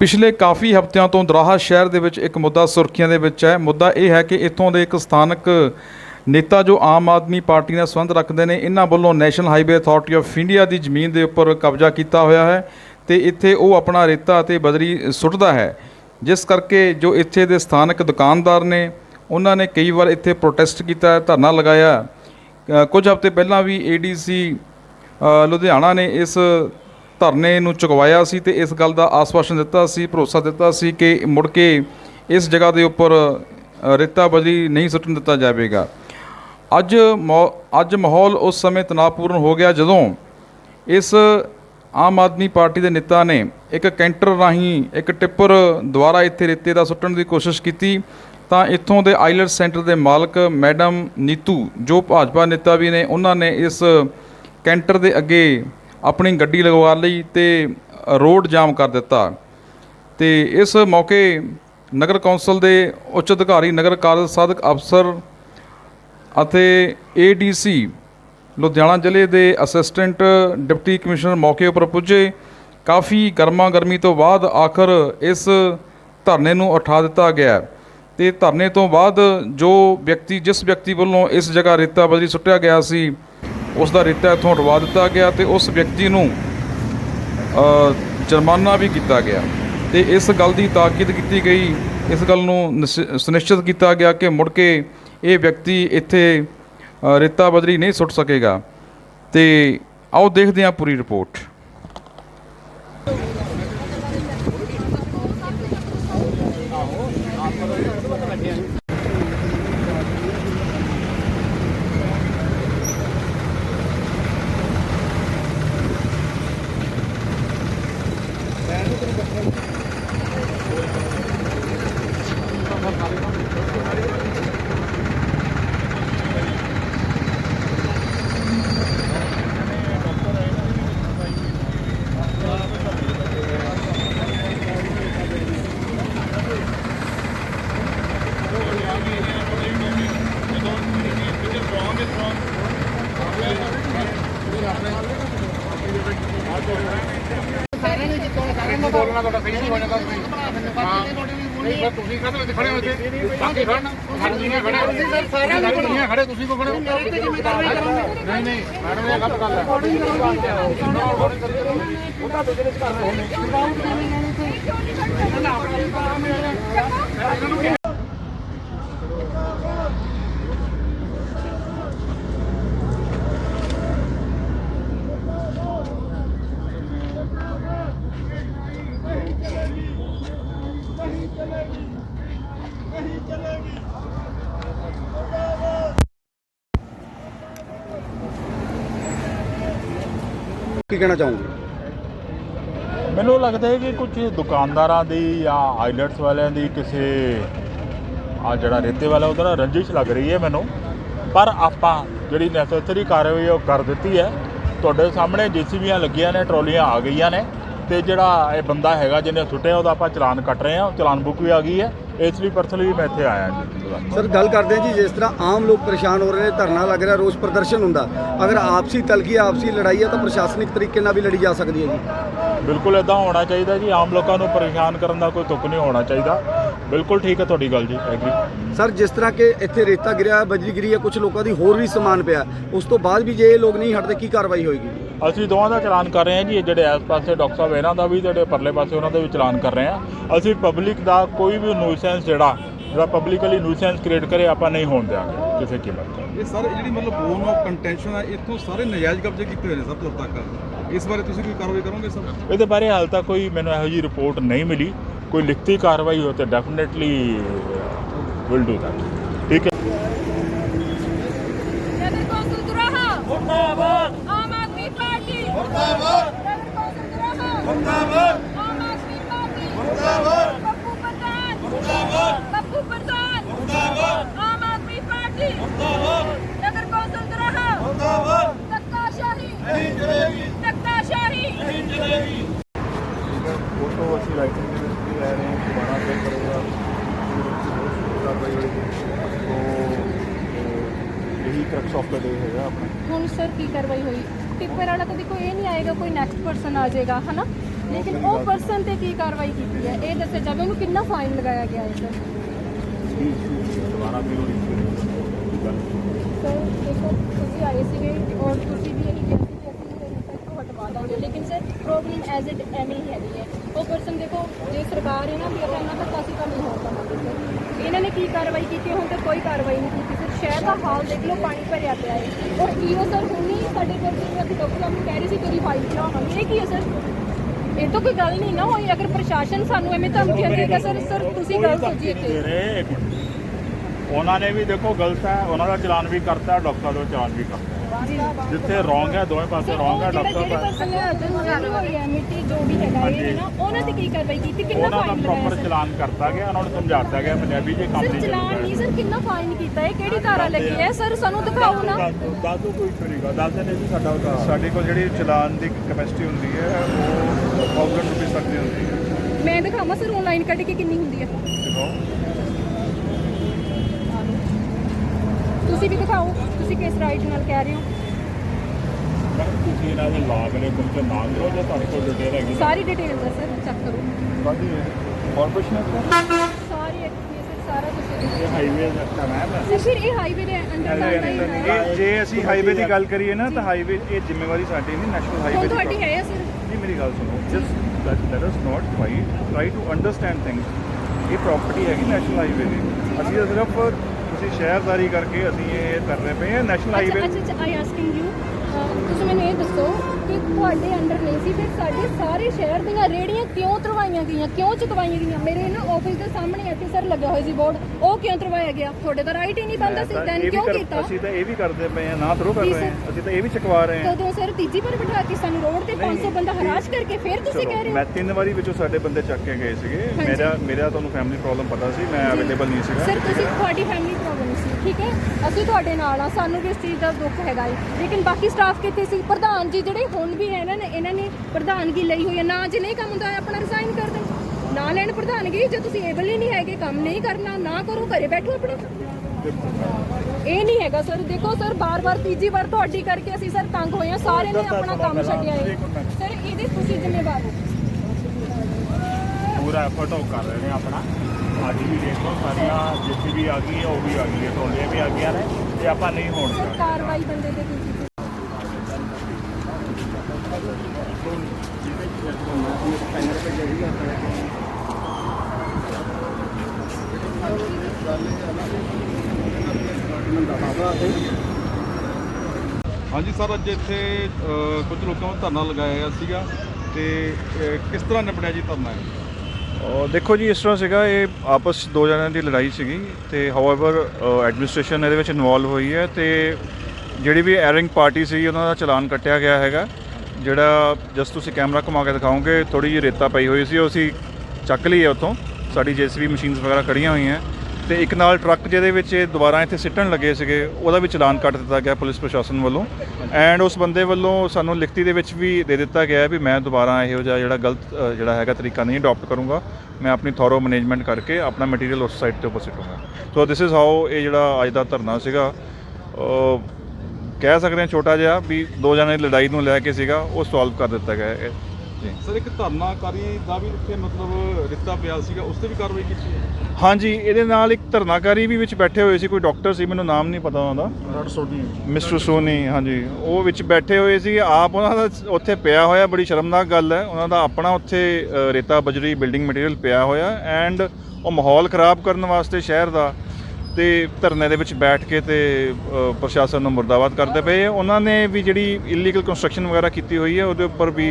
ਪਿਛਲੇ ਕਾਫੀ ਹਫ਼ਤਿਆਂ ਤੋਂ ਦਰਾਹਾ ਸ਼ਹਿਰ ਦੇ ਵਿੱਚ ਇੱਕ ਮੁੱਦਾ ਸੁਰਖੀਆਂ ਦੇ ਵਿੱਚ ਹੈ। ਮੁੱਦਾ ਇਹ ਹੈ ਕਿ ਇੱਥੋਂ ਦੇ ਇੱਕ ਸਥਾਨਕ ਨੇਤਾ ਜੋ ਆਮ ਆਦਮੀ ਪਾਰਟੀ ਨਾਲ ਸੰਬੰਧ ਰੱਖਦੇ ਨੇ, ਇਹਨਾਂ ਵੱਲੋਂ national highway authority of India ਦੀ ਜ਼ਮੀਨ ਦੇ ਉੱਪਰ ਕਬਜ਼ਾ ਕੀਤਾ ਹੋਇਆ ਹੈ ਤੇ ਇੱਥੇ ਉਹ ਆਪਣਾ ਰੇਤਾ ਅਤੇ ਬਦਰੀ ਸੁੱਟਦਾ ਹੈ। ਜਿਸ ਕਰਕੇ ਜੋ ਇੱਥੇ ਦੇ ਸਥਾਨਕ ਦੁਕਾਨਦਾਰ ਨੇ, ਉਹਨਾਂ ਨੇ ਕਈ ਵਾਰ ਇੱਥੇ ਪ੍ਰੋਟੈਸਟ ਕੀਤਾ, ਧਰਨਾ ਲਗਾਇਆ। ਕੁਝ ਹਫ਼ਤੇ ਪਹਿਲਾਂ ਵੀ ਏਡੀਸੀ ਲੁਧਿਆਣਾ ਨੇ ਇਸ ਧਰਨੇ ਨੂੰ ਚੁਕਵਾਇਆ ਸੀ ਤੇ ਇਸ ਗੱਲ ਦਾ ਆਸਵਾਸ਼ਨ ਦਿੱਤਾ ਸੀ ਭਰੋਸਾ ਦਿੱਤਾ ਸੀ ਕਿ ਮੁੜ ਕੇ ਇਸ ਜਗ੍ਹਾ ਦੇ ਉੱਪਰ ਅ, ਰੇਤਾ ਬਜਰੀ ਨਹੀਂ ਸੁੱਟਣ ਦਿੱਤਾ ਜਾਵੇਗਾ। ਅੱਜ ਮੌ- ਅੱਜ ਮਾਹੌਲ ਉਸ ਸਮੇਂ ਤਣਾਅਪੂਰਨ ਹੋ ਗਿਆ ਜਦੋਂ ਇਸ ਆਮ ਆਦਮੀ ਪਾਰਟੀ ਦੇ ਨੇਤਾ ਨੇ ਇੱਕ ਕੈਂਟਰ ਰਾਹੀਂ ਇੱਕ ਟਿੱਪਰ ਦੁਆਰਾ ਇੱਥੇ ਰੇਤੇ ਦਾ ਸੁੱਟਣ ਦੀ ਕੋਸ਼ਿਸ਼ ਕੀਤੀ। ਤਾਂ ਇੱਥੋਂ ਦੇ ਆਈਲੈਟ ਸੈਂਟਰ ਦੇ ਮਾਲਕ ਮੈਡਮ ਨੀਤੂ ਜੋ ਭਾਜਪਾ ਨੇਤਾ ਵੀ ਨੇ ਉਹਨਾਂ ਨੇ ਇਸ ਕੈਂਟਰ ਦੇ ਅੱਗੇ ਆਪਣੀ ਗੱਡੀ ਲਗਵਾ ਲਈ ਤੇ ਰੋਡ ਜਾਮ ਕਰ ਦਿੱਤਾ। ਤੇ ਇਸ ਮੌਕੇ ਨਗਰ ਕੌਂਸਲ ਦੇ ਉੱਚ ਅਧਿਕਾਰੀ, ਨਗਰ ਕਾਰਜ ਸਾਧਕ ਅਫਸਰ ਅਤੇ ਏਡੀਸੀ ਲੁਧਿਆਣਾ ਜ਼ਿਲ੍ਹੇ ਦੇ ਅਸਿਸਟੈਂਟ ਡਿਪਟੀ ਕਮਿਸ਼ਨਰ ਮੌਕੇ ਉੱਪਰ ਪੁੱਜੇ। ਕਾਫੀ ਗਰਮਾ ਗਰਮੀ ਤੋਂ ਬਾਅਦ ਆਖਰ ਇਸ ਧਰਨੇ ਨੂੰ ਉਠਾ ਦਿੱਤਾ ਗਿਆ। ਤੇ ਧਰਨੇ ਤੋਂ ਬਾਅਦ ਜੋ ਵਿਅਕਤੀ, ਜਿਸ ਵਿਅਕਤੀ ਵੱਲੋਂ ਇਸ ਜਗ੍ਹਾ ਰੇਤਾ ਬਜਰੀ ਸੁੱਟਿਆ ਗਿਆ ਸੀ ਉਸ ਦਾ ਰੇਤਾ ਇੱਥੋਂ ਉਠਵਾ ਦਿੱਤਾ ਗਿਆ ਤੇ ਉਸ ਵਿਅਕਤੀ ਨੂੰ ਜੁਰਮਾਨਾ ਵੀ ਕੀਤਾ ਗਿਆ। ਤੇ ਇਸ ਗੱਲ ਦੀ ਤਾਕੀਦ ਕੀਤੀ ਗਈ। ਇਸ ਗੱਲ ਨੂੰ ਨਿਸ਼- ਸੁਨਿਸ਼ਚਿਤ ਕੀਤਾ ਗਿਆ ਕਿ ਮੁੜ ਕੇ ਇਹ ਵਿਅਕਤੀ ਇੱਥੇ ਰੇਤਾ ਬਜਰੀ ਨਹੀਂ ਸੁੱਟ ਸਕੇਗਾ। ਤੇ ਆਓ ਦੇਖਦੇ ਹਾਂ ਪੂਰੀ ਰਿਪੋਰਟ। ਬੋਲਣਾ ਤੁਹਾਡਾ ਸਹੀ ਨਹੀਂ ਹੋ ਜਾਂਦਾ ਤੁਸੀਂ ਹਾਂ ਨਹੀਂ ਫਿਰ ਤੁਸੀਂ ਕਾਹਦੇ ਵਿੱਚ ਖੜੇ ਹੋ ਇੱਥੇ ਬਾਕੀ ਖੜਨ ਸਾਰੀ ਦੁਨੀਆ ਖੜੇ ਤੁਸੀਂ ਸਰ ਸਾਰਿਆਂ ਦੀ ਦੁਨੀਆ ਖੜੇ ਤੁਸੀਂ ਕੋ ਖੜੇ ਹੋ ਨਹੀਂ ਨਹੀਂ ਮੈਡਮ ਇਹ ਗਲਤ ਗੱਲ ਹੈ ਉਹਦਾ ਬਿਜ਼ਨਸ ਕਰ ਰਹੇ ਨੇ ਕੀ ਕਹਿਣਾ ਚਾਹੋਗੇ? ਮੈਨੂੰ ਲੱਗਦਾ ਹੈ ਕਿ ਕੁਝ ਦੁਕਾਨਦਾਰਾਂ ਦੀ ਜਾਂ ਆਈਲੈਟਸ ਵਾਲਿਆਂ ਦੀ ਕਿਸੇ ਆ ਜਿਹੜਾ ਰੇਤੇ ਵਾਲਾ ਉਹਦਾ ਨਾ ਰੰਜਿਸ਼ ਲੱਗ ਰਹੀ ਹੈ ਮੈਨੂੰ। ਪਰ ਆਪਾਂ ਜਿਹੜੀ ਨੈਸੈਸਰੀ ਕਾਰਵਾਈ ਉਹ ਕਰ ਦਿੱਤੀ ਹੈ। ਤੁਹਾਡੇ ਸਾਹਮਣੇ ਜੀਸੀਬੀਆਂ ਲੱਗੀਆਂ ਨੇ, ਟਰਾਲੀਆਂ ਆ ਗਈਆਂ ਨੇ ਤੇ ਜਿਹੜਾ ਇਹ ਬੰਦਾ ਹੈਗਾ ਜਿਹਨੇ ਸੁੱਟਿਆ ਉਹਦਾ ਆਪਾਂ ਚਲਾਨ ਕੱਟ ਰਹੇ ਹਾਂ, ਚਲਾਨ ਬੁੱਕ ਵੀ ਆ ਗਈ ਹੈ। ਇਸ ਲਈ ਪਰਸਨਲੀ ਮੈਂ ਇੱਥੇ ਆਇਆ ਜੀ। ਸਰ ਗੱਲ ਕਰਦੇ ਹਾਂ ਜੀ ਜਿਸ ਤਰ੍ਹਾਂ ਆਮ ਲੋਕ ਪਰੇਸ਼ਾਨ ਹੋ ਰਹੇ ਨੇ ਧਰਨਾ ਲੱਗ ਰਿਹਾ ਰੋਸ ਪ੍ਰਦਰਸ਼ਨ ਹੁੰਦਾ। ਅਗਰ ਆਪਸੀ ਤਲਗੀ ਆਪਸੀ ਲੜਾਈ ਹੈ ਤਾਂ ਪ੍ਰਸ਼ਾਸਨਿਕ ਤਰੀਕੇ ਨਾਲ ਵੀ ਲੜੀ ਜਾ ਸਕਦੀ ਹੈ ਜੀ। ਬਿਲਕੁਲ ਇਦਾਂ ਹੋਣਾ ਚਾਹੀਦਾ ਜੀ। ਆਮ ਲੋਕਾਂ ਨੂੰ ਪਰੇਸ਼ਾਨ ਕਰਨ ਦਾ ਕੋਈ ਤੁਕ ਨਹੀਂ ਹੋਣਾ ਚਾਹੀਦਾ। ਬਿਲਕੁਲ ਠੀਕ ਹੈ ਤੁਹਾਡੀ ਗੱਲ ਜੀ। ਐਗਰੀ ਸਰ ਜਿਸ ਤਰ੍ਹਾਂ ਕਿ ਇੱਥੇ ਰੇਤਾ ਗਿਰਿਆ ਬਜਰੀ ਗਿਰੀ ਹੈ ਕੁਝ ਲੋਕਾਂ ਦੀ ਹੋਰ ਵੀ ਸਮਾਨ ਪਿਆ। ਉਸ ਤੋਂ ਬਾਅਦ ਵੀ ਜੇ ਇਹ ਲੋਕ ਨਹੀਂ ਹਟਦੇ ਕੀ ਕਾਰਵਾਈ ਹੋਏਗੀ? ਅਸੀਂ ਦੋਵਾਂ ਦਾ ਚਲਾਨ ਕਰ ਰਹੇ ਹਾਂ ਜੀ ਇਹ ਜਿਹੜੇ ਇਸ ਪਾਸੇ ਡਾਕਟਰ ਸਾਹਿਬ ਇਹਨਾਂ ਦਾ ਵੀ ਜਿਹੜੇ ਪਰਲੇ ਪਾਸੇ ਉਹਨਾਂ ਦਾ ਵੀ ਚਲਾਨ ਕਰ ਰਹੇ ਹਾਂ। ਅਸੀਂ ਪਬਲਿਕ ਦਾ ਕੋਈ ਵੀ ਨਿਊਸੈਂਸ ਜਿਹੜਾ ਜਿਹੜਾ ਪਬਲਿਕਲੀ ਨਿਊਸੈਂਸ ਕ੍ਰੀਏਟ ਕਰੇ ਆਪਾਂ ਨਹੀਂ ਹੋਣ ਦਿਆਂਗੇ ਕਿਸੇ ਕੀਮਤ ਤੇ। ਇਹ ਸਾਰੇ ਜਿਹੜੀ ਮਤਲਬ ਬੋਨ ਆਫ ਕੰਟੈਂਸ਼ਨ ਹੈ ਇੱਥੋਂ ਸਾਰੇ ਨਜਾਇਜ਼ ਕਬਜ਼ੇ ਕੀਤੇ ਹੋਏ ਨੇ ਸਭ ਤੋਂ ਤੱਕ। ਇਸ ਬਾਰੇ ਤੁਸੀਂ ਕੋਈ ਕਾਰਵਾਈ ਕਰੋਗੇ ਸਰ? ਇਹਦੇ ਬਾਰੇ ਹਾਲ ਤੱਕ ਕੋਈ ਮੈਨੂੰ ਇਹੋ ਜਿਹੀ ਰਿਪੋਰਟ ਨਹੀਂ ਮਿਲੀ। ਕੋਈ ਲਿਖਤੀ ਕਾਰਵਾਈ ਹੋ ਤੇ ਡੈਫੀਨਿਟਲੀ ਵਿਲ ਡੂ ਦੈਟ ਠੀਕ ਹੈ ਨਗਰ ਕੌਂਸਲ ਦੁਰਾਹਾ ਮੁਰਦਾਬਾਦ ਆਮ ਆਦਮੀ ਪਾਰਟੀ ਮੁਰਦਾਬਾਦ ਨਗਰ ਕੌਂਸਲ ਦੁਰਾਹਾ ਮੁਰਦਾਬਾਦ। ਆਮ ਆਦਮੀ ਪਾਰਟੀ। ਮੁਰਦਾਬਾਦ। ਪੱਪੂ ਪ੍ਰਧਾਨ। ਮੁਰਦਾਬਾਦ। ਪੱਪੂ ਪ੍ਰਧਾਨ। ਮੁਰਦਾਬਾਦ। ਆਮ ਆਦਮੀ ਪਾਰਟੀ। ਮੁਰਦਾਬਾਦ। ਨਗਰ ਕੌਂਸਲ ਦੁਰਾਹਾ। ਮੁਰਦਾਬਾਦ। ਧੱਕਾਸ਼ਾਹੀ ਨਹੀਂ ਚਲੇਗੀ ਧੱਕਾਸ਼ਾਹੀ ਨਹੀਂ ਚਲੇਗੀ ਫੋਟੋ ਅਸੀਂ ਰਾਈਟਿੰਗ ਦੇ ਵਿੱਚ ਵੀ ਲੈ ਰਹੇ ਹਾਂ ਦੁਬਾਰਾ ਚੈੱਕ ਕਰੇਗਾ। ਕਾਰਵਾਈ ਤੋਂ ਇਹੀ ਕਰਕਸ ਆਫ ਦਾ ਡੇ ਹੈਗਾ ਆਪਣਾ। ਹੁਣ ਸਰ ਕੀ ਕਾਰਵਾਈ ਹੋਈ? ਟਿੱਪਰ ਵਾਲਾ ਤਾਂ ਦੇਖੋ ਇਹ ਨਹੀਂ ਆਏਗਾ ਕੋਈ ਨੈਕਸਟ ਪਰਸਨ ਆ ਜਾਏਗਾ ਹਨਾ? ਲੇਕਿਨ ਉਹ ਪਰਸਨ ਤੇ ਕੀ ਕਾਰਵਾਈ ਕੀਤੀ ਹੈ ਇਹ ਦੱਸਿਆ ਜਾਵੇ ਉਹਨੂੰ ਕਿੰਨਾ ਫਾਈਨ ਲਗਾਇਆ ਗਿਆ ਹੈ ਸਰ ਦੁਬਾਰਾ ਫਿਰ ਉਹਦੀ ਗੱਲ ਸਰ ਦੇਖੋ ਤੁਸੀਂ ਆਏ ਸੀਗੇ ਔਰ ਤੁਸੀਂ ਵੀ ਇਹੀ ਕਿਹਾ ਸੀ ਕਿ ਅਸੀਂ ਇਹ ਨਸ਼ਾ ਇੱਥੋਂ ਹਟਵਾ ਦਾਂਗੇ ਲੇਕਿਨ ਸਰ ਪ੍ਰੋਬਲਮ ਐਜ਼ ਇਟ ਐਵੇਂ ਹੀ ਹੈਗੀ ਹੈ ਉਹ ਪਰਸਨ ਦੇਖੋ ਜੇ ਸਰਕਾਰ ਹੈ ਨਾ ਵੀ ਅਗਰ ਇਹਨਾਂ ਦਾ ਅਸੀਂ ਤਾਂ ਨਹੀਂ ਹੋ ਪਾਵਾਂਗੇ ਸਰ ਇਹਨਾਂ ਨੇ ਕੀ ਕਾਰਵਾਈ ਕੀਤੀ ਹੁਣ ਤੱਕ ਕੋਈ ਕਾਰਵਾਈ ਨਹੀਂ ਕੀਤੀ ਸਰ ਸ਼ਹਿਰ ਦਾ ਹਾਲ ਦੇਖ ਲਓ ਪਾਣੀ ਭਰਿਆ ਪਿਆ ਹੈ ਔਰ ਈਓ ਸਰ ਹੁਣੀ ਸਾਡੇ ਕੋਲ ਸੀ ਅਸੀਂ ਡਾਕਟਰ ਸਾਹਿਬ ਨੂੰ ਕਹਿ ਰਹੇ ਸੀ ਤੇਰੀ ਫਾਈਲ ਚੜਾਵਾਂਗੇ ਇਹ ਕੀ ਹੈ ਸਰ ਇਹ ਤਾਂ ਕੋਈ ਗੱਲ ਨਹੀਂ ਨਾ ਹੋਈ ਅਗਰ ਪ੍ਰਸ਼ਾਸਨ ਸਾਨੂੰ ਐਵੇਂ ਧਮਕੀਆਂ ਦੇਗਾ ਸਰ ਸਰ ਤੁਸੀਂ ਰਹੇ ਇੱਕ ਮਿੰਟ। ਉਹਨਾਂ ਨੇ ਵੀ ਦੇਖੋ ਗਲਤ ਹੈ ਉਹਨਾਂ ਦਾ ਚਲਾਨ ਵੀ ਕਰਤਾ ਡਾਕਟਰ ਦਾ ਚਲਾਨ ਵੀ ਕਰਤਾ ਜਿੱਥੇ ਰੋਂਗ ਹੈ ਦੋਵੇਂ ਪਾਸੇ ਰੋਂਗ ਹੈ ਡਾਕਟਰ ਜਿਹੜੇ ਦਾ ਪਰਸਨ ਨੇ ਅਰਜਨ ਜਾਰੀ ਹੋਈ ਹੈ ਮਿੱਟੀ ਜੋ ਵੀ ਹੈਗਾ ਇਹ ਨਾ ਉਹਨਾਂ ਤੇ ਕੀ ਕਾਰਵਾਈ ਕੀਤੀ? ਕਿੰਨਾ ਉਹਨਾਂ ਦਾ ਫਾਈਨ ਲਗਾਇਆ ਪ੍ਰੋਪਰ ਚਲਾਨ ਕਰਤਾ ਗਿਆ ਉਹਨਾਂ ਨੂੰ ਸਮਝਾਤਾ ਗਿਆ ਪੰਜਾਬੀ ਜੇ ਕੰਮ ਸਰ ਨਹੀਂ ਚਲਾਨ ਨਹੀਂ ਸਰ ਕਿੰਨਾ ਫਾਈਨ ਕੀਤਾ ਹੈ ਕਿਹੜੀ ਧਾਰਾ ਲੱਗੀ ਹੈ? ਸਰ ਸਾਨੂੰ ਦਿਖਾਓ ਨਾ। ਦੱਸੋ ਕੋਈ ਤਰੀਕਾ ਦੱਸ ਦੇ ਜੀ ਸਾਡਾ ਉਹਦਾ ਸਾਡੇ ਕੋਲ ਜਿਹੜੀ ਚਲਾਨ ਦੀ ਕੈਪੈਸਿਟੀ ਹੁੰਦੀ ਹੈ ਉਹ 1000 ਰੁਪਏ ਤੱਕ ਦੀ ਹੁੰਦੀ ਹੈ। ਮੈਂ ਦਿਖਾਵਾਂ ਸਰ ਆਨਲਾਈਨ ਕੱਢ ਕੇ ਕਿੰਨੀ ਹੁੰਦੀ ਹੈ। ਦੇਖੋ ਤੁਸੀਂ ਵੀ ਦਿਖਾਓ। ਤੁਸੀਂ ਕਿਸ ਰਾਈਟ ਨਾਲ ਕਹਿ ਰਹੇ ਹੋ? ਤੁਸੀਂ ਇਹਨਾਂ ਦੇ ਲਾਗ ਨੇ ਕੁਝ ਨਾ ਕਰੋ ਜੇ ਤੁਹਾਡੇ ਕੋਲ ਡਿਟੇਲ ਹੈਗੀ ਸਾਰੀ ਡਿਟੇਲ ਦਾ ਸਰ ਚੈੱਕ ਕਰੋ। ਬਾਕੀ ਕਾਰਪੋਰੇਸ਼ਨ ਹੈ ਸਾਰੀ ਐਕਸਪੀਰੀਅੰਸ ਸਰ ਸਾਰਾ ਕੁਝ ਇਹ ਹਾਈਵੇ ਦਾ ਹੈ ਨਾ। ਸਰ ਫਿਰ ਇਹ ਹਾਈਵੇ ਦੇ ਅੰਡਰ ਆਉਂਦਾ ਹੀ ਹੈ ਇਹ ਜੇ ਅਸੀਂ ਹਾਈਵੇ ਦੀ ਗੱਲ ਕਰੀਏ ਨਾ ਤਾਂ ਹਾਈਵੇ ਇਹ ਜ਼ਿੰਮੇਵਾਰੀ ਸਾਡੀ ਨਹੀਂ ਨੈਸ਼ਨਲ ਹਾਈਵੇ ਹੁਣ ਦੀ ਤੁਹਾਡੀ ਹੈ ਸਰ ਨਹੀਂ ਮੇਰੀ ਗੱਲ ਸੁਣੋ just let us not fight try to understand things ਇਹ ਪ੍ਰਾਪਰਟੀ ਹੈਗੀ ਨੈਸ਼ਨਲ ਹਾਈਵੇ ਦੀ। ਅਸੀਂ ਤਾਂ ਸਿਰਫ ਤੁਸੀਂ ਸ਼ਹਿਰਦਾਰੀ ਕਰਕੇ ਅਸੀਂ ਇਹ ਕਰ ਰਹੇ ਪਏ ਹਾਂ ਨੈਸ਼ਨਲ ਹਾਈਵੇ ਅੱਛਾ ਅੱਛਾ ਆਈ ਆਸਕਿੰਗ ਯੂ ਤੁਸੀਂ ਮੈਨੂੰ ਇਹ ਦੱਸੋ ਤੁਹਾਡੇ ਅੰਡਰ ਨਹੀਂ ਸੀ ਫਿਰ ਸਾਡੇ ਸਾਰੇ ਸ਼ਹਿਰ ਦੀਆਂ ਰੇੜੀਆਂ ਕਿਉਂ ਤਰਵਾਈਆਂ ਗਈਆਂ? ਕਿਉਂ ਚੁਕਵਾਈਆਂ ਗਈਆਂ? ਮੇਰੇ ਨਾ ਆਫਿਸ ਦੇ ਸਾਹਮਣੇ ਇੱਥੇ ਸਰ ਲੱਗਿਆ ਹੋਇਆ ਸੀ ਬੋਰਡ ਉਹ ਕਿਉਂ ਤਰਵਾਇਆ ਗਿਆ? ਤੁਹਾਡੇ ਤਾਂ ਰਾਈਟ ਹੀ ਨਹੀਂ ਬੰਦਾ ਸੀ। ਦੈਨ ਕਿਉਂ ਕੀਤਾ? ਅਸੀਂ ਤਾਂ ਇਹ ਵੀ ਕਰਦੇ ਪਏ ਹਾਂ ਨਾ ਥਰੋ ਕਰ ਰਹੇ ਸਰ? ਅਸੀਂ ਤਾਂ ਇਹ ਵੀ ਚਕਵਾ ਰਹੇ ਹਾਂ। ਕਦੋਂ ਸਰ ਤੀਜੀ ਵਾਰ ਬਿਠਾ ਕੇ ਸਾਨੂੰ ਰੋਡ ਤੇ 500 ਬੰਦਾ ਹਰਾਸ਼ ਕਰਕੇ ਫਿਰ ਤੁਸੀਂ ਕਹਿ ਰਹੇ ਮੈਂ ਹੋ ਤਿੰਨ ਵਾਰੀ ਵਿੱਚੋਂ ਸਾਡੇ ਬੰਦੇ ਚੱਕ ਕੇ ਗਏ ਸੀਗੇ। ਮੇਰਾ ਮੇਰਾ ਤੁਹਾਨੂੰ ਫੈਮਿਲੀ ਪ੍ਰੋਬਲਮ ਪਤਾ ਸੀ ਮੈਂ ਅਵੇਲੇਬਲ ਨਹੀਂ ਸੀਗਾ। ਸਰ ਤੁਸੀਂ ਤੁਹਾਡੀ ਫੈਮਿਲੀ ਪ੍ਰੋਬਲਮ ਸੀ ਠੀਕ ਹੈ? ਅਸੀਂ ਤੁਹਾਡੇ ਨਾਲ ਆ ਸਾਨੂੰ ਵੀ ਇਸ ਚੀਜ਼ ਦਾ ਦੁੱਖ ਹੈਗਾ ਹੈ ਲੇਕਿਨ ਬਾਕੀ ਸਟਾਫ ਕਿੱਥੇ ਸੀ? ਪ੍ਰਧਾਨ ਜੀ ਜਿਹੜੇ ਹੁਣ ਵੀ ਹੈ ਇਹਨਾਂ ਨੇ ਇਹਨਾਂ ਨੇ ਪ੍ਰਧਾਨਗੀ ਲਈ ਹੋਈ ਹੈ। ਨਾ ਜੇ ਨਹੀਂ ਕੰਮ ਹੁੰਦਾ ਆਪਣਾ ਰਿਜ਼ਾਈਨ ਕਰ ਦੇਣ ਨਾ ਲੈਣ ਪ੍ਰਧਾਨਗੀ ਜੇ ਤੁਸੀਂ ਏਬਲ ਹੀ ਨਹੀਂ ਹੈਗੇ ਕੰਮ ਨਹੀਂ ਕਰਨਾ ਨਾ ਕਰੋ ਘਰੇ ਬੈਠੋ ਆਪਣੇ। ਇਹ ਨਹੀਂ ਹੈਗਾ ਸਰ। ਦੇਖੋ ਸਰ ਬਾਰ-ਬਾਰ ਤੀਜੀ ਵਾਰ ਤੁਹਾਡੀ ਕਰਕੇ ਅਸੀਂ ਸਰ ਤੰਗ ਹੋਏ ਆ ਸਾਰਿਆਂ ਨੇ ਆਪਣਾ ਕੰਮ ਛੱਡਿਆ ਹੈ। ਸਰ ਇਹਦੇ ਤੁਸੀਂ ਜ਼ਿੰਮੇਵਾਰ ਹੋ। ਪੂਰਾ ਐਫਰਟ ਉਹ ਕਰ ਰਹੇ ਨੇ ਆਪਣਾ। ਅੱਜ ਵੀ ਦੇਖੋ ਸਾਰੀਆਂ ਜਿੱਥੇ ਵੀ ਆ ਗਈ ਹੈ ਉਹ ਵੀ ਆ ਗਈ ਹੈ ਟੋਲੀਆਂ ਵੀ ਆ ਗਈਆਂ ਨੇ ਤੇ ਆਪਾਂ ਨਹੀਂ ਹੋਣ ਸਰ ਕਾਰਵਾਈ ਬੰਦੇ ਤੇ ਕੀਤੀ ਹਾਂਜੀ ਸਰ ਅੱਜ ਇੱਥੇ ਅ, ਕੁਝ ਲੋਕਾਂ ਨੇ ਧਰਨਾ ਲਗਾਇਆ ਹੋਇਆ ਸੀਗਾ ਤੇ ਅ, ਕਿਸ ਤਰ੍ਹਾਂ ਨਿਪਟਿਆ ਜੀ ਧਰਨਾ ਇਹ? ਅਹ ਦੇਖੋ ਜੀ ਇਸ ਤਰ੍ਹਾਂ ਸੀਗਾ ਇਹ ਆਪਸ 'ਚ ਦੋ ਜਣਿਆਂ ਦੀ ਲੜਾਈ ਸੀਗੀ ਤੇ ਹਾਊਐਵਰ ਐਡਮਿਨਿਸਟ੍ਰੇਸ਼ਨ ਇਹਦੇ ਵਿੱਚ ਇਨਵੋਲਵ ਹੋਈ ਹੈ ਤੇ ਜਿਹੜੀ ਵੀ ਐਰਿੰਗ ਪਾਰਟੀ ਸੀ ਉਹਨਾਂ ਦਾ ਚਲਾਨ ਕੱਟਿਆ ਗਿਆ ਹੈਗਾ ਜਿਹੜਾ ਜਸਟ ਤੁਸੀਂ ਕੈਮਰਾ ਘੁਮਾ ਕੇ ਦਿਖਾਓਗੇ ਥੋੜੀ ਜਿਹੀ ਰੇਤਾ ਪਈ ਹੋਈ ਸੀ ਉਹ ਅਸੀਂ ਚੱਕ ਲਈ ਹੈ ਉੱਥੋਂ। ਸਾਡੀ ਜੀਸੀਬੀ ਮਸ਼ੀਨਸ ਵਗੈਰਾ ਖੜੀਆਂ ਹੋਈਆਂ। ਤੇ ਇੱਕ ਨਾਲ ਟਰੱਕ ਜਿਹਦੇ ਵਿੱਚ ਇਹ ਦੁਬਾਰਾ ਇੱਥੇ ਸਿੱਟਣ ਲੱਗੇ ਸੀਗੇ ਉਹਦਾ ਵੀ ਚਲਾਨ ਕੱਟ ਦਿੱਤਾ ਗਿਆ ਪੁਲਿਸ ਪ੍ਰਸ਼ਾਸਨ ਵੱਲੋਂ। ਐਂਡ ਉਸ ਬੰਦੇ ਵੱਲੋਂ ਸਾਨੂੰ ਲਿਖਤੀ ਦੇ ਵਿੱਚ ਵੀ ਦੇ ਦਿੱਤਾ ਗਿਆ ਵੀ ਮੈਂ ਦੁਬਾਰਾ ਇਹੋ ਜਿਹਾ ਜਿਹੜਾ ਗਲਤ ਜਿਹੜਾ ਹੈਗਾ ਤਰੀਕਾ ਨਹੀਂ ਅਡਾਪਟ ਕਰੂੰਗਾ। ਮੈਂ ਆਪਣੀ ਥੋਰੋ ਮੈਨੇਜਮੈਂਟ ਕਰਕੇ ਆਪਣਾ ਮਟੀਰੀਅਲ ਉਸ ਸਾਈਟ ਤੇ ਉੱਪਰ ਸਿੱਟੂੰਗਾ। ਸੋ ਦਿਸ ਇਜ਼ ਹਾਊ ਇਹ ਜਿਹੜਾ ਅੱਜ ਦਾ ਧਰਨਾ ਸੀਗਾ। ਅ, ਕਹਿ ਸਕਦੇ ਹਾਂ ਛੋਟਾ ਜਿਹਾ ਵੀ ਦੋ ਜਣੇ ਦੀ ਲੜਾਈ ਨੂੰ ਲੈ ਕੇ ਸੀਗਾ ਉਹ ਸੋਲਵ ਕਰ ਦਿੱਤਾ ਗਿਆ ਹੈ ਜੀ। ਸਰ ਇੱਕ ਧਰਨਾਕਾਰੀ ਦਾ ਵੀ ਇੱਥੇ ਮਤਲਬ ਰਿਸ਼ਤਾ ਪਿਆ ਸੀਗਾ ਉਸ ਤੇ ਵੀ ਕਾਰਵਾਈ ਕੀਤੀ ਹੈ? ਹਾਂਜੀ ਇਹਦੇ ਨਾਲ ਇੱਕ ਧਰਨਾਕਾਰੀ ਵੀ ਵਿੱਚ ਬੈਠੇ ਹੋਏ ਸੀ ਕੋਈ ਡਾਕਟਰ ਸੀ ਮੈਨੂੰ ਨਾਮ ਨਹੀਂ ਪਤਾ ਉਹਨਾਂ ਦਾ ਮਿਸਟਰ ਸੋਨੀ ਹਾਂਜੀ। ਉਹ ਵਿੱਚ ਬੈਠੇ ਹੋਏ ਸੀ ਆਪ ਉਹਨਾਂ ਦਾ ਉੱਥੇ ਪਿਆ ਹੋਇਆ ਬੜੀ ਸ਼ਰਮਨਾਕ ਗੱਲ ਹੈ। ਉਹਨਾਂ ਦਾ ਆਪਣਾ ਉੱਥੇ ਰੇਤਾ ਬਜਰੀ ਬਿਲਡਿੰਗ ਮਟੀਰੀਅਲ ਪਿਆ ਹੋਇਆ ਐਂਡ ਉਹ ਮਾਹੌਲ ਖਰਾਬ ਕਰਨ ਵਾਸਤੇ ਸ਼ਹਿਰ ਦਾ ਤੇ ਧਰਨੇ ਦੇ ਵਿੱਚ ਬੈਠ ਕੇ ਤੇ ਪ੍ਰਸ਼ਾਸਨ ਨੂੰ ਮੁਰਦਾਬਾਦ ਕਰਦੇ ਪਏ। ਉਹਨਾਂ ਨੇ ਵੀ ਜਿਹੜੀ ਇਲੀਗਲ ਕੰਸਟਰਕਸ਼ਨ ਵਗੈਰਾ ਕੀਤੀ ਹੋਈ ਹੈ ਉਹਦੇ ਉੱਪਰ ਵੀ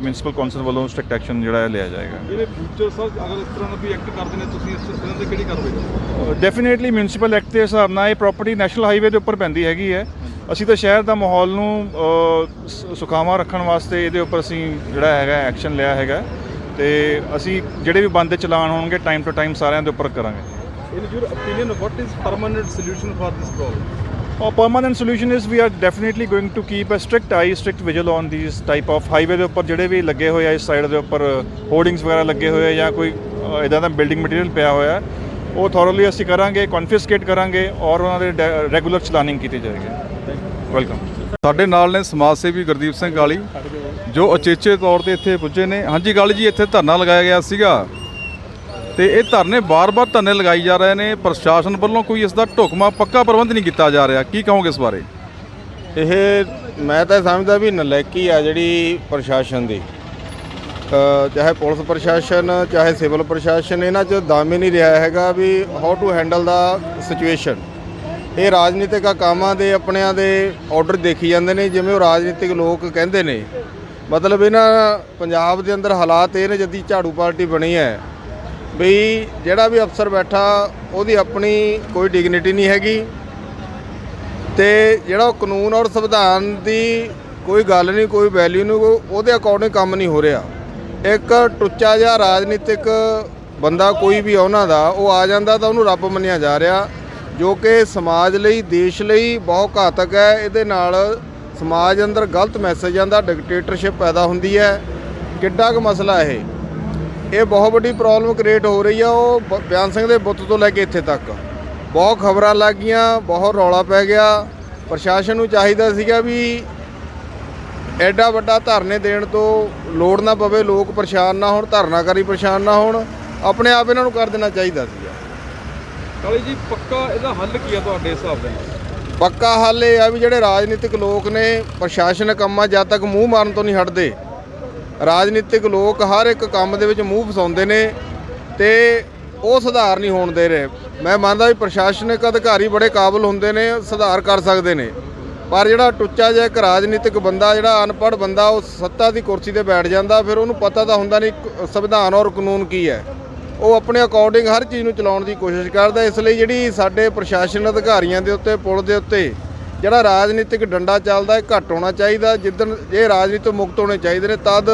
ਮਿਊਨਿਸਪਲ ਕੌਂਸਲ ਵੱਲੋਂ ਸਟ੍ਰਿਕਟ ਐਕਸ਼ਨ ਜਿਹੜਾ ਹੈ ਲਿਆ ਜਾਏਗਾ। ਇਹਦੇ ਫਿਊਚਰ ਸਰ ਅਗਰ ਇਸ ਤਰ੍ਹਾਂ ਦਾ ਵੀ ਐਕਟ ਕਰਦੇ ਨੇ ਤੁਸੀਂ ਇਸ ਤਰ੍ਹਾਂ ਦੀ ਕਿਹੜੀ ਕਾਰਵਾਈ ਕਰੋਗੇ? ਡੈਫੀਨੇਟਲੀ ਮਿਊਨਿਸਪਲ ਐਕਟ ਦੇ ਹਿਸਾਬ ਨਾਲ ਇਹ ਪ੍ਰਾਪਰਟੀ ਨੈਸ਼ਨਲ ਹਾਈਵੇ ਦੇ ਉੱਪਰ ਪੈਂਦੀ ਹੈਗੀ ਹੈ। ਅਸੀਂ ਤਾਂ ਸ਼ਹਿਰ ਦਾ ਮਾਹੌਲ ਨੂੰ ਸੁਖਾਵਾਂ ਰੱਖਣ ਵਾਸਤੇ ਇਹਦੇ ਉੱਪਰ ਅਸੀਂ ਜਿਹੜਾ ਹੈਗਾ ਐਕਸ਼ਨ ਲਿਆ ਹੈਗਾ। ਤੇ ਅਸੀਂ ਜਿਹੜੇ ਵੀ ਬੰਦ ਚਲਾਨ ਹੋਣਗੇ ਟਾਈਮ ਟੂ ਟਾਈਮ ਸਾਰਿਆਂ ਦੇ ਉੱਪਰ ਕਰਾਂਗੇ। In your opinion what is permanent solution for this problem? A permanent solution is we are definitely going to keep a strict eye, strict vigil on these type of highway ਦੇ ਉੱਪਰ ਜਿਹੜੇ ਵੀ ਲੱਗੇ ਹੋਏ ਆ ਇਸ ਸਾਈਡ ਦੇ ਉੱਪਰ hoardings ਵਗੈਰਾ ਲੱਗੇ ਹੋਏ ਆ ਜਾਂ ਕੋਈ ਇਦਾਂ ਦਾ ਬਿਲਡਿੰਗ ਮਟੀਰੀਅਲ ਪਿਆ ਹੋਇਆ ਉਹ ਥੋਰਲੀ ਅਸੀਂ ਕਰਾਂਗੇ ਕਨਫਿਸਕੇਟ ਕਰਾਂਗੇ ਔਰ ਉਹਨਾਂ ਦੇ ਰੈਗੂਲਰ ਚਲਾਨਿੰਗ ਕੀਤੀ ਜਾਏਗੀ। ਵੈਲਕਮ ਸਾਡੇ ਨਾਲ ਨੇ ਸਮਾਜ ਸੇਵੀ ਗੁਰਦੀਪ ਸਿੰਘ ਗਾਲੀ ਜੋ ਅਚੇਚੇ ਤੌਰ ਤੇ ਇੱਥੇ ਪੁੱਜੇ ਨੇ। ਹਾਂਜੀ ਗੱਲ ਜੀ ਇੱਥੇ ਧਰਨਾ ਲਗਾਇਆ ਗਿਆ ਸੀਗਾ। ਤੇ ਇਹ ਧਰਨੇ ਬਾਰ-ਬਾਰ ਧਰਨੇ ਲਗਾਈ ਜਾ ਰਹੇ ਨੇ। ਪ੍ਰਸ਼ਾਸਨ ਵੱਲੋਂ ਕੋਈ ਇਸ ਦਾ ਢੁਕਮਾ ਪੱਕਾ ਪ੍ਰਬੰਧ ਨਹੀਂ ਕੀਤਾ ਜਾ ਰਿਹਾ। ਕੀ ਕਹੋਗੇ ਇਸ ਬਾਰੇ? ਇਹ ਮੈਂ ਤਾਂ ਸਮਝਦਾ ਵੀ ਨਲੈਕੀ ਆ ਜਿਹੜੀ ਪ੍ਰਸ਼ਾਸਨ ਦੀ। ਚਾਹੇ ਪੁਲਿਸ ਪ੍ਰਸ਼ਾਸਨ, ਚਾਹੇ ਸਿਵਲ ਪ੍ਰਸ਼ਾਸਨ, ਇਹਨਾਂ 'ਚ ਦਮ ਹੀ ਨਹੀਂ ਰਿਹਾ ਹੈਗਾ ਵੀ how to handle the situation ਇਹ ਰਾਜਨੀਤਿਕ ਕਾਮਾਂ ਦੇ, ਆਪਣਿਆਂ ਦੇ ਆਰਡਰ ਦੇਖੀ ਜਾਂਦੇ ਨੇ, ਜਿਵੇਂ ਉਹ ਰਾਜਨੀਤਿਕ ਲੋਕ ਕਹਿੰਦੇ ਨੇ। ਮਤਲਬ ਇਹਨਾਂ ਪੰਜਾਬ ਦੇ ਅੰਦਰ ਹਾਲਾਤ ਇਹ ਨੇ, ਜਦੀ ਝਾੜੂ ਪਾਰਟੀ ਬਣੀ ਹੈ। ਵੀ ਜਿਹੜਾ ਵੀ ਅਫਸਰ ਬੈਠਾ, ਉਹਦੀ ਆਪਣੀ ਕੋਈ ਡਿਗਨਿਟੀ ਨਹੀਂ ਹੈਗੀ ਤੇ ਜਿਹੜਾ ਉਹ ਕਾਨੂੰਨ ਔਰ ਸੰਵਿਧਾਨ ਦੀ ਕੋਈ ਗੱਲ ਨਹੀਂ, ਕੋਈ ਵੈਲਿਊ ਨਹੀਂ ਉਹਦੇ ਅਕੋਰਡਿੰਗ ਕੰਮ ਨਹੀਂ ਹੋ ਰਿਹਾ। ਇੱਕ ਟੁੱਚਾ ਜਿਹਾ ਰਾਜਨੀਤਿਕ ਬੰਦਾ ਕੋਈ ਵੀ ਉਹਨਾਂ ਦਾ, ਉਹ ਆ ਜਾਂਦਾ ਤਾਂ ਉਹਨੂੰ ਰੱਬ ਮੰਨਿਆ ਜਾ ਰਿਹਾ, ਜੋ ਕਿ ਸਮਾਜ ਲਈ, ਦੇਸ਼ ਲਈ ਬਹੁਤ ਘਾਤਕ ਹੈ। ਇਹਦੇ ਨਾਲ ਸਮਾਜ ਅੰਦਰ ਗਲਤ ਮੈਸੇਜਾਂ ਦਾ ਡਿਕਟੇਟਰਸ਼ਿਪ ਪੈਦਾ ਹੁੰਦੀ ਹੈ। ਕਿੱਡਾ ਕੁ ਮਸਲਾ ਇਹ? ਇਹ ਬਹੁਤ ਵੱਡੀ ਪ੍ਰੋਬਲਮ ਕ੍ਰੀਏਟ ਹੋ ਰਹੀ ਆ ਉਹ ਬਿਆਨ ਸਿੰਘ ਦੇ ਬੁੱਤ ਤੋਂ ਲੈ ਕੇ ਇੱਥੇ ਤੱਕ। ਬਹੁਤ ਖਬਰਾਂ ਲੱਗ ਗਈਆਂ ਬਹੁਤ ਰੌਲਾ ਪੈ ਗਿਆ। ਪ੍ਰਸ਼ਾਸਨ ਨੂੰ ਚਾਹੀਦਾ ਸੀਗਾ ਵੀ ਐਡਾ ਵੱਡਾ ਧਰਨੇ ਦੇਣ ਤੋਂ ਲੋੜ ਨਾ ਪਵੇ ਲੋਕ ਪਰੇਸ਼ਾਨ ਨਾ ਹੋਣ ਧਰਨਾਕਾਰੀ ਪਰੇਸ਼ਾਨ ਨਾ ਹੋਣ। ਆਪਣੇ ਆਪ ਇਹਨਾਂ ਨੂੰ ਕਰ ਦੇਣਾ ਚਾਹੀਦਾ ਸੀਗਾ। ਕਾਲੀ ਜੀ ਪੱਕਾ ਇਹਦਾ ਹੱਲ ਕੀ ਆ ਤੁਹਾਡੇ ਹਿਸਾਬ ਦੇ ਪੱਕਾ ਹੱਲ ਇਹ ਆ ਵੀ ਜਿਹੜੇ ਰਾਜਨੀਤਿਕ ਲੋਕ ਨੇ ਪ੍ਰਸ਼ਾਸਨਿਕ ਕੰਮਾਂ ਜਦ ਤੱਕ ਮੂੰਹ ਮਾਰਨ ਤੋਂ ਨਹੀਂ ਹਟਦੇ ਰਾਜਨੀਤਿਕ ਲੋਕ ਹਰ ਇੱਕ ਕੰਮ ਦੇ ਵਿੱਚ ਮੂੰਹ ਫਸਾਉਂਦੇ ਨੇ ਤੇ ਉਹ ਸੁਧਾਰ ਨਹੀਂ ਹੋਣ ਦੇ ਰਹੇ। ਮੈਂ ਮੰਨਦਾ ਵੀ ਪ੍ਰਸ਼ਾਸਨਿਕ ਅਧਿਕਾਰੀ ਬੜੇ ਕਾਬਲ ਹੁੰਦੇ ਨੇ, ਸੁਧਾਰ ਕਰ ਸਕਦੇ ਨੇ। ਪਰ ਜਿਹੜਾ ਟੁੱਚਾ ਜਿਹਾ ਇੱਕ ਰਾਜਨੀਤਿਕ ਬੰਦਾ, ਜਿਹੜਾ ਅਨਪੜ੍ਹ ਬੰਦਾ, ਉਹ ਸੱਤਾ ਦੀ ਕੁਰਸੀ ਤੇ ਬੈਠ ਜਾਂਦਾ, ਫਿਰ ਉਹਨੂੰ ਪਤਾ ਤਾਂ ਹੁੰਦਾ ਨਹੀਂ ਸੰਵਿਧਾਨ ਔਰ ਕਾਨੂੰਨ ਕੀ ਹੈ। ਉਹ ਆਪਣੇ ਅਕੋਰਡਿੰਗ ਹਰ ਚੀਜ਼ ਨੂੰ ਚਲਾਉਣ ਦੀ ਕੋਸ਼ਿਸ਼ ਕਰਦਾ, ਇਸ ਲਈ ਜਿਹੜੀ ਸਾਡੇ ਪ੍ਰਸ਼ਾਸਨ ਅਧਿਕਾਰੀਆਂ ਦੇ ਉੱਤੇ, ਪੁਲ ਦੇ ਉੱਤੇ ਜਿਹੜਾ ਰਾਜਨੀਤਿਕ ਡੰਡਾ ਚੱਲਦਾ ਇਹ ਘੱਟ ਹੋਣਾ ਚਾਹੀਦਾ ਜਿੱਦਣ ਇਹ ਰਾਜਨੀਤੀ ਤੋਂ ਮੁਕਤ ਹੋਣੇ ਚਾਹੀਦੇ ਨੇ ਤਦ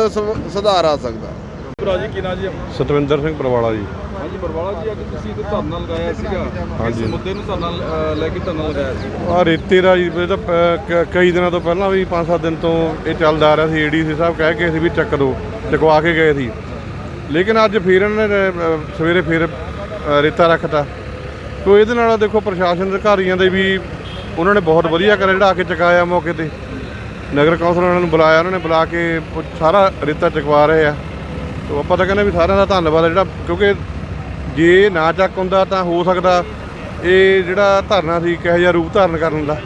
ਸੁਧਾਰ ਆ ਸਕਦਾ। ਰਾਜੀ ਕੀ ਨਾ ਜੀ ਆਪਣਾ? ਸਤਵਿੰਦਰ ਸਿੰਘ ਪਰਵਾਲਾ ਜੀ। ਹਾਂਜੀ ਬਰਵਾਲਾ ਜੀ ਅੱਜ ਤੁਸੀਂ ਇੱਥੇ ਧਰਨਾ ਲਗਾਇਆ ਸੀਗਾ। ਹਾਂਜੀ। ਇਸ ਮੁੱਦੇ ਨੂੰ ਧਰਨਾ ਲੈ ਕੇ ਧਰਨਾ ਲਗਾਇਆ ਸੀ। ਆ ਰੇਤੇ ਦਾ ਜੀ ਇਹ ਤਾਂ ਕਈ ਦਿਨਾਂ ਤੋਂ ਪਹਿਲਾਂ ਵੀ 5-7 ਦਿਨ ਤੋਂ ਇਹ ਚੱਲਦਾ ਆ ਰਿਹਾ ਸੀ। ਏਡੀਸੀ ਸਾਹਿਬ ਕਹਿ ਕੇ ਸੀ ਵੀ ਚੱਕ ਦੋ ਚਕਵਾ ਕੇ ਗਏ ਸੀ। ਲੇਕਿਨ ਅੱਜ ਫਿਰ ਇਹਨਾਂ ਨੇ ਸਵੇਰੇ ਫਿਰ ਰੇਤਾ ਰੱਖਤਾ। ਤੋ ਇਹਦੇ ਨਾਲ ਦੇਖੋ ਪ੍ਰਸ਼ਾਸਨ ਅਧਿਕਾਰੀਆਂ ਦੇ ਵੀ ਉਹਨਾਂ ਨੇ ਬਹੁਤ ਵਧੀਆ ਕਰਿਆ ਜਿਹੜਾ ਆ ਕੇ ਚਕਾਇਆ ਮੌਕੇ ਤੇ। ਨਗਰ ਕੌਂਸਲ ਉਹਨਾਂ ਨੂੰ ਬੁਲਾਇਆ, ਉਹਨਾਂ ਨੇ ਬੁਲਾ ਕੇ ਉਹ ਸਾਰਾ ਰੇਤਾ ਚਕਵਾ ਰਹੇ ਆ। ਤੋ ਆਪਾਂ ਤਾਂ ਕਹਿੰਦੇ ਵੀ ਸਾਰਿਆਂ ਦਾ ਧੰਨਵਾਦ ਹੈ ਜਿਹੜਾ, ਕਿਉਂਕਿ ਜੇ ਨਾ ਚੱਕ ਹੁੰਦਾ ਤਾਂ ਹੋ ਸਕਦਾ ਇਹ ਜਿਹੜਾ ਧਰਨਾ ਸੀ, ਕਿਹੋ ਜਿਹਾ ਰੂਪ ਧਾਰਨ ਕਰਨ ਦਾ।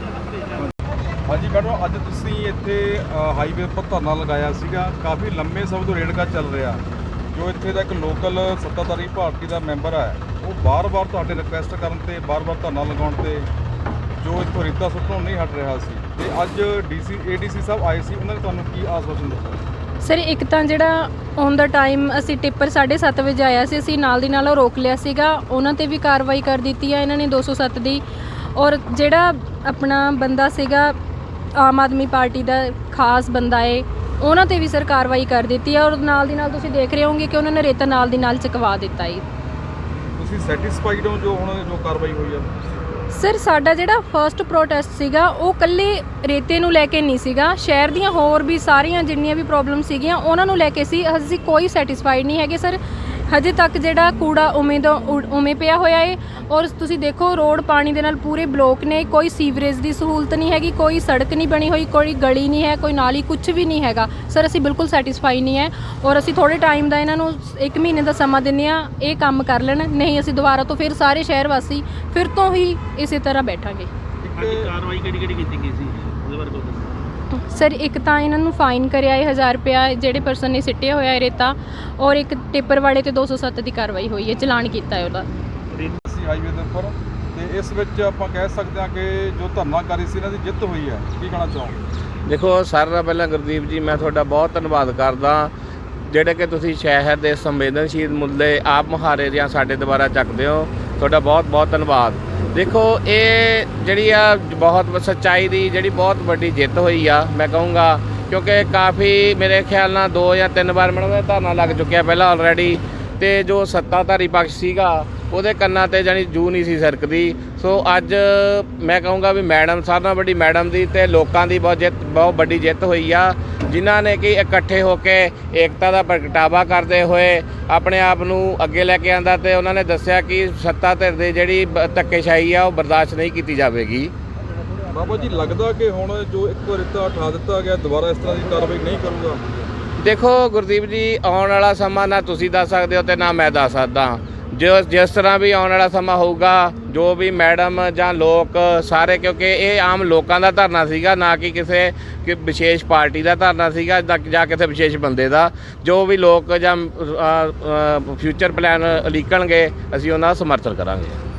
ਹਾਂਜੀ, ਮੈਡਮ, ਅੱਜ ਤੁਸੀਂ ਇੱਥੇ ਹਾਈਵੇ ਉੱਪਰ ਧਰਨਾ ਲਗਾਇਆ ਸੀਗਾ। ਕਾਫੀ ਲੰਮੇ ਸਮੇਂ ਤੋਂ ਰੇੜਕਾ ਚੱਲ ਰਿਹਾ। ਜੋ ਇੱਥੇ ਦਾ ਇੱਕ ਲੋਕਲ ਸੱਤਾਧਾਰੀ ਪਾਰਟੀ ਦਾ ਮੈਂਬਰ ਹੈ ਉਹ ਬਾਰ-ਬਾਰ ਤੁਹਾਡੇ ਰਿਕੁਐਸਟ ਕਰਨ ਤੇ ਬਾਰ-ਬਾਰ ਧਰਨਾ ਲਗਾਉਣ ਤੇ ਜੋ ਇੱਥੋਂ ਰੇਤਾ ਸੁੱਟਣੋਂ ਨਹੀਂ ਹਟ ਰਿਹਾ ਸੀ। ਤੇ ਅੱਜ ਡੀਸੀ ਏਡੀਸੀ ਸਾਹਿਬ ਆਏ ਸੀ ਉਹਨਾਂ ਨੇ ਤੁਹਾਨੂੰ ਕੀ ਆਸਵਾਸ਼ਨ ਦਿੱਤਾ? ਸਰ ਇੱਕ ਤਾਂ ਜਿਹੜਾ ਔਨ ਦਾ ਟਾਈਮ ਅਸੀਂ ਟਿੱਪਰ 7:30 ਵਜੇ ਆਇਆ ਸੀ ਅਸੀਂ ਨਾਲ ਦੀ ਨਾਲ ਉਹ ਰੋਕ ਲਿਆ ਸੀਗਾ। ਉਹਨਾਂ ਤੇ ਵੀ ਕਾਰਵਾਈ ਕਰ ਦਿੱਤੀ ਹੈ ਇਹਨਾਂ ਨੇ 207 ਦੀ। ਔਰ ਜਿਹੜਾ ਆਪਣਾ ਬੰਦਾ ਸੀਗਾ ਆਮ ਆਦਮੀ ਪਾਰਟੀ ਦਾ ਖਾਸ ਬੰਦਾ ਏ ਉਹਨਾਂ ਤੇ ਵੀ ਸਰ ਕਾਰਵਾਈ ਕਰ ਦਿੱਤੀ ਹੈ ਔਰ ਨਾਲ ਦੀ ਨਾਲ ਤੁਸੀਂ ਦੇਖ ਰਹੇ ਹੋਵੋਗੇ ਕਿ ਉਹਨਾਂ ਨੇ ਰੇਤਾ ਨਾਲ ਦੀ ਨਾਲ ਚਕਵਾ ਦਿੱਤਾ ਏ। ਤੁਸੀਂ ਸੈਟੀਸਫਾਈਡ ਹੋ ਜੋ ਹੁਣ ਜੋ ਕਾਰਵਾਈ ਹੋਈ ਆ? ਸਰ, ਸਾਡਾ ਜਿਹੜਾ ਫਰਸਟ ਪ੍ਰੋਟੈਸਟ ਸੀਗਾ, ਉਹ ਕੱਲੇ ਰੇਤੇ ਨੂੰ ਲੈ ਕੇ ਨਹੀਂ ਸੀਗਾ। ਸ਼ਹਿਰ ਦੀਆਂ ਹੋਰ ਵੀ ਸਾਰੀਆਂ ਜਿੰਨੀਆਂ ਵੀ ਪ੍ਰੋਬਲਮ ਸੀਗੀਆਂ, ਉਹਨਾਂ ਨੂੰ ਲੈ ਕੇ ਸੀ। ਅਸੀਂ ਕੋਈ ਸੈਟੀਸਫਾਈਡ ਨਹੀਂ ਹੈਗੇ, ਸਰ। ਹਜੇ ਤੱਕ ਜਿਹੜਾ ਕੂੜਾ ਉਵੇਂ ਦਾ ਉ- ਉਵੇਂ ਪਿਆ ਹੋਇਆ ਏ ਔਰ ਤੁਸੀਂ ਦੇਖੋ ਰੋਡ ਪਾਣੀ ਦੇ ਨਾਲ ਪੂਰੇ ਬਲੋਕ ਨੇ, ਕੋਈ ਸੀਵਰੇਜ ਦੀ ਸਹੂਲਤ ਨਹੀਂ ਹੈਗੀ, ਕੋਈ ਸੜਕ ਨਹੀਂ ਬਣੀ ਹੋਈ, ਕੋਈ ਗਲੀ ਨਹੀਂ ਹੈ, ਕੋਈ ਨਾਲੀ ਕੁਝ ਵੀ ਨਹੀਂ ਹੈਗਾ। ਸਰ, ਅਸੀਂ ਬਿਲਕੁਲ ਸੈਟੀਸਫਾਈ ਨਹੀਂ ਹੈ ਔਰ ਅਸੀਂ ਥੋੜੇ ਟਾਈਮ ਦਾ ਇਹਨਾਂ ਨੂੰ ਇੱਕ ਮਹੀਨੇ ਦਾ ਸਮਾਂ ਦਿੰਨੇ ਆ ਇਹ ਕੰਮ ਕਰ ਲੈਣ, ਨਹੀਂ ਅਸੀਂ ਦੁਬਾਰਾ ਤੋਂ ਫਿਰ ਸਾਰੇ ਸ਼ਹਿਰ ਵਾਸੀ ਫਿਰ ਤੋਂ ਹੀ ਇਸੇ ਤਰ੍ਹਾਂ ਬੈਠਾਂਗੇ। ਕਾਰਵਾਈ ਕਿਹੜੀ ਕਿਹੜੀ ਕੀਤੀ ਗਈ ਸੀ ਉਹਦੇ ਬਾਰੇ ਕੋਈ ਦੱਸੋ ਸਰ ਇੱਕ ਤਾਂ ਇਹਨਾਂ ਨੂੰ ਫਾਈਨ ਕਰਿਆ ਹੈ 1000 ਰੁਪਇਆ ਜਿਹੜੇ ਪਰਸਨ ਨੇ ਸਿੱਟਿਆ ਹੋਇਆ ਹੈ ਰੇਤਾ ਔਰ ਇੱਕ ਟਿੱਪਰ ਵਾਲੇ ਤੇ 207 ਦੀ ਕਾਰਵਾਈ ਹੋਈ ਹੈ ਚਲਾਨ ਕੀਤਾ ਹੈ ਉਹਦਾ। ਸੀ ਹਾਈਵੇ ਦੇ ਉੱਪਰ ਤੇ ਇਸ ਵਿੱਚ ਆਪਾਂ ਕਹਿ ਸਕਦੇ ਹਾਂ ਕਿ ਜੋ ਧਰਨਾਕਾਰੀ ਸੀ ਇਹਨਾਂ ਦੀ ਜਿੱਤ ਹੋਈ ਹੈ ਕੀ ਕਹਿਣਾ ਚਾਹੋਗੇ? ਦੇਖੋ ਸਾਰਿਆਂ ਨਾਲੋਂ ਪਹਿਲਾਂ ਗੁਰਦੀਪ ਜੀ ਮੈਂ ਤੁਹਾਡਾ ਬਹੁਤ ਧੰਨਵਾਦ ਕਰਦਾ। ਜਿਹੜੇ ਕਿ ਤੁਸੀਂ ਸ਼ਹਿਰ ਦੇ ਸੰਵੇਦਨਸ਼ੀਲ ਮੁੱਦੇ ਆਪ ਮੁਹਾਰੇ ਦੀਆਂ ਸਾਡੇ ਦੁਆਰਾ ਚੱਕਦੇ ਹੋ ਤੁਹਾਡਾ ਬਹੁਤ ਬਹੁਤ ਧੰਨਵਾਦ। ਦੇਖੋ, ਇਹ ਜਿਹੜੀ ਆ ਬਹੁਤ ਸੱਚਾਈ ਦੀ ਜਿਹੜੀ ਬਹੁਤ ਵੱਡੀ ਜਿੱਤ ਹੋਈ ਆ, ਮੈਂ ਕਹੂੰਗਾ, ਕਿਉਂਕਿ ਕਾਫੀ ਮੇਰੇ ਖਿਆਲ ਨਾਲ ਦੋ ਜਾਂ ਤਿੰਨ ਵਾਰ ਮੈਨੂੰ ਇਹ ਧਰਨਾ ਲੱਗ ਚੁੱਕਿਆ ਪਹਿਲਾਂ ਆਲਰੇਡੀ ਤੇ ਜੋ ਸੱਤਾਧਾਰੀ ਪਕਸ਼ ਸੀਗਾ, ਉਹਦੇ ਕੰਨਾਂ ਤੇ ਜਾਨੀ ਜੂ ਨਹੀਂ ਸੀ ਸਰਕਦੀ। ਸੋ ਅੱਜ ਮੈਂ ਕਹੂੰਗਾ ਵੀ ਮੈਡਮ ਸਾਰਿਆਂ ਨਾਲੋਂ ਵੱਡੀ ਮੈਡਮ ਦੀ ਤੇ ਲੋਕਾਂ ਦੀ ਬਹੁਤ ਜਿੱਤ, ਬਹੁਤ ਵੱਡੀ ਜਿੱਤ ਹੋਈ ਆ, ਜਿਨ੍ਹਾਂ ਨੇ ਕਿ ਇਕੱਠੇ ਹੋ ਕੇ ਏਕਤਾ ਦਾ ਪ੍ਰਗਟਾਵਾ ਕਰਦੇ ਹੋਏ ਆਪਣੇ ਆਪ ਨੂੰ ਅੱਗੇ ਲੈ ਕੇ ਆਂਦਾ ਤੇ ਉਹਨਾਂ ਨੇ ਦੱਸਿਆ ਕਿ ਸੱਤਾ ਧਿਰ ਦੀ ਜਿਹੜੀ ਬ- ਧੱਕੇਸ਼ਾਹੀ ਆ, ਉਹ ਬਰਦਾਸ਼ਤ ਨਹੀਂ ਕੀਤੀ ਜਾਵੇਗੀ। ਬਾਬਾ ਜੀ, ਲੱਗਦਾ ਕਿ ਹੁਣ ਜੋ ਇੱਕ ਵਾਰ ਰੇਤਾ ਉਠਾ ਦਿੱਤਾ ਗਿਆ, ਦੁਬਾਰਾ ਇਸ ਤਰ੍ਹਾਂ ਦੀ ਕਾਰਵਾਈ ਨਹੀਂ ਕਰੂਗਾ? ਦੇਖੋ ਗੁਰਦੀਪ ਜੀ, ਆਉਣ ਵਾਲਾ ਸਮਾਂ ਨਾ ਤੁਸੀਂ ਦੱਸ ਸਕਦੇ ਹੋ ਤੇ ਨਾ ਮੈਂ ਦੱਸ ਸਕਦਾ। ਜੋ ਜਿਸ ਤਰ੍ਹਾਂ ਵੀ ਆਉਣ ਵਾਲਾ ਸਮਾਂ ਹੋਊਗਾ, ਜੋ ਵੀ ਮੈਡਮ ਜਾਂ ਲੋਕ ਸਾਰੇ, ਕਿਉਂਕਿ ਇਹ ਆਮ ਲੋਕਾਂ ਦਾ ਧਰਨਾ ਸੀਗਾ, ਨਾ ਕਿ ਕਿਸੇ ਕਿ ਵਿਸ਼ੇਸ਼ ਪਾਰਟੀ ਦਾ ਧਰਨਾ ਸੀਗਾ, ਜਾਂ- ਕਿਸੇ ਵਿਸ਼ੇਸ਼ ਬੰਦੇ ਦਾ। ਜੋ ਵੀ ਲੋਕ ਜਾਂ ਫਿਊਚਰ ਪਲਾਨ ਉਲੀਕਣਗੇ, ਅਸੀਂ ਉਹਨਾਂ ਦਾ ਸਮਰਥਨ ਕਰਾਂਗੇ।